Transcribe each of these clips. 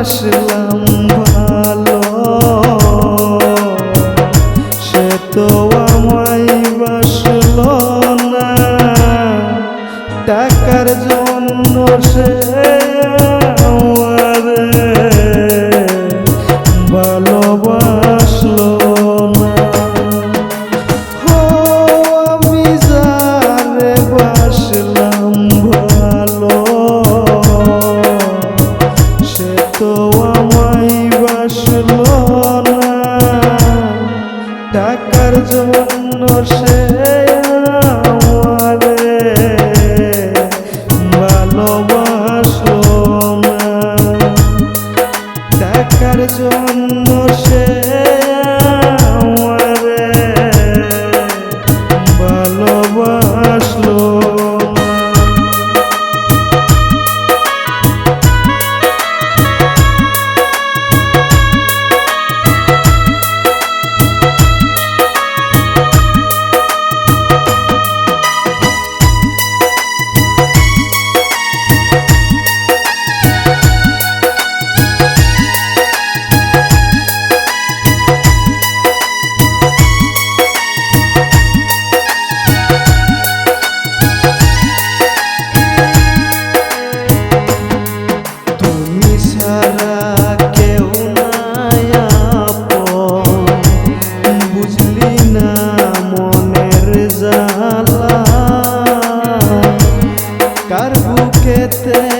বাসলাম ভালো। সে তো আমায় বাসল না। টাকার জন্য সে আমার জন্য বুকেতে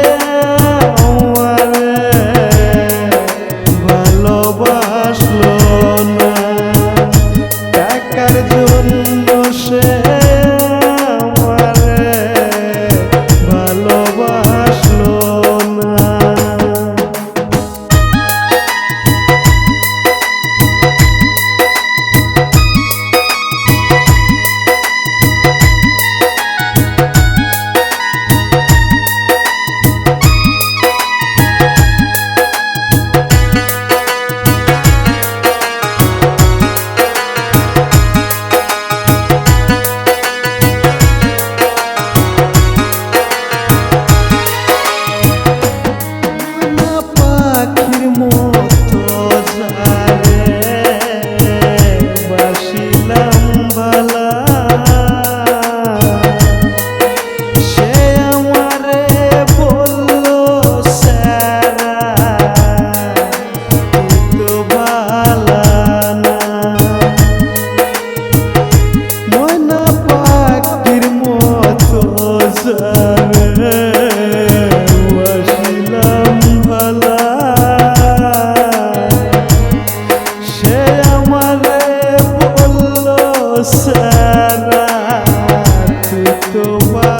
go wild.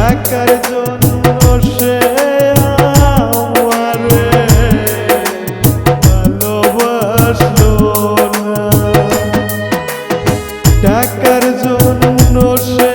দেখার জন্য সে আমারে ভালোবাসলো না। দেখার জন্য সে